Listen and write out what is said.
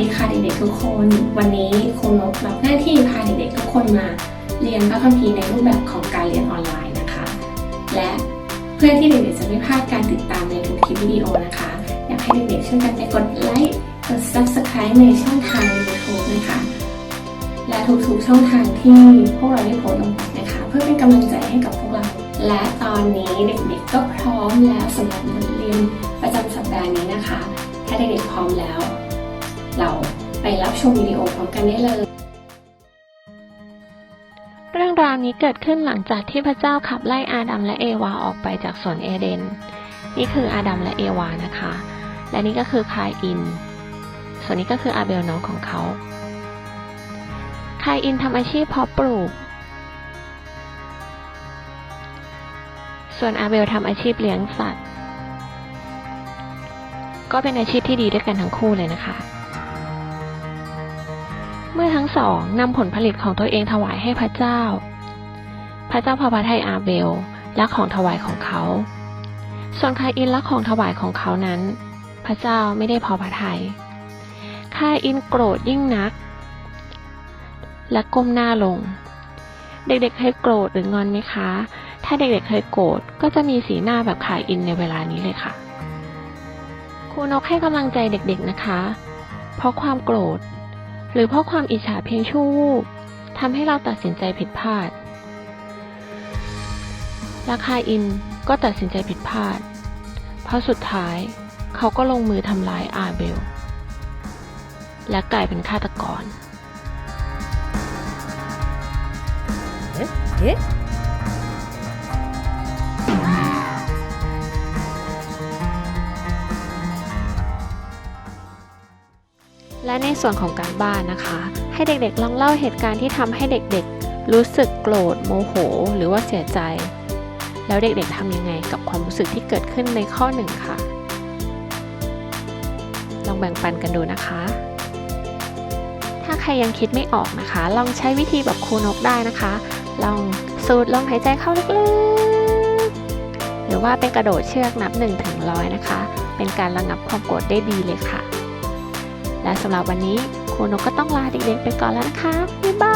ดีค่ะเด็กๆทุกคน วันนี้ครูนกรับหน้าที่พาเด็กๆทุกคนมาเรียนพระคัมภีร์ในรูปแบบของการเรียนออนไลน์นะคะ และเพื่อที่เด็กๆจะไม่พลาดการติดตามในทุกคลิปวิดีโอนะคะ อยากให้เด็กๆช่วยกันไปกดไลค์กด subscribe ในช่องทาง YouTube นะคะ และทุกๆช่องทางที่พวกเราได้โพสต์ลงไปนะคะ เพื่อเป็นกำลังใจให้กับพวกเรา และตอนนี้เด็กๆก็พร้อมแล้วสำหรับบทเรียนประจำสัปดาห์นี้นะคะ ถ้าเด็กๆพร้อมแล้ว เราไปรับชมวิดีโอพร้อมกันได้เลย เรื่องราวนี้เกิดขึ้นหลังจากที่พระเจ้าขับไล่อาดัมและเอวาออกไปจากสวนเอเดน นี่คืออาดัมและเอวานะคะ และนี่ก็คือคายอิน ส่วนนี้ก็คืออาเบลน้องของเขาคายอินทำอาชีพเพาะปลูก ส่วนอาเบลทำอาชีพเลี้ยงสัตว์ ก็เป็นอาชีพที่ดีด้วยกันทั้งคู่เลยนะคะ เมื่อทั้งสองนำผลผลิตของตัวเองถวายให้พระเจ้า พระเจ้าพอพระทัยอาเบลและของถวายของเขา ส่วนคาอินและของถวายของเขานั้น พระเจ้าไม่ได้พอพระทัยคาอินโกรธยิ่งนัก และก้มหน้าลง เด็กๆเคยโกรธหรืองอนไหมคะ ถ้าเด็กๆเคยโกรธก็จะมีสีหน้าแบบคาอินในเวลานี้เลยค่ะครูนกให้กำลังใจเด็กๆนะคะ เพราะความโกรธ หรือเพราะความอิจฉาเพียงชั่ววูบทำให้เราตัดสินใจผิดพลาด ราคาอินก็ตัดสินใจผิดพลาด เพราะสุดท้ายเขาก็ลงมือทำร้ายอาเบล และกลายเป็นฆาตกรえ และในส่วนของการบ้านนะคะ ให้เด็กๆลองเล่าเหตุการณ์ที่ทำให้เด็กๆ รู้สึกโกรธโมโห หรือว่าเสียใจ แล้วเด็กๆทำยังไงกับความรู้สึกที่เกิดขึ้นในข้อหนึ่งค่ะ ลองแบ่งปันกันดูนะคะ ถ้าใครยังคิดไม่ออกนะคะ ลองใช้วิธีแบบครูนกได้นะคะ ลองสูดลมหายใจเข้าลึกๆ หรือว่าเป็นกระโดดเชือกนับ1ถึงร้อยนะคะ เป็นการระงับความโกรธได้ดีเลยค่ะ และสำหรับวันนี้ครูนกก็ต้องลาเด็กๆไปก่อนแล้วนะคะบ๊ายบาย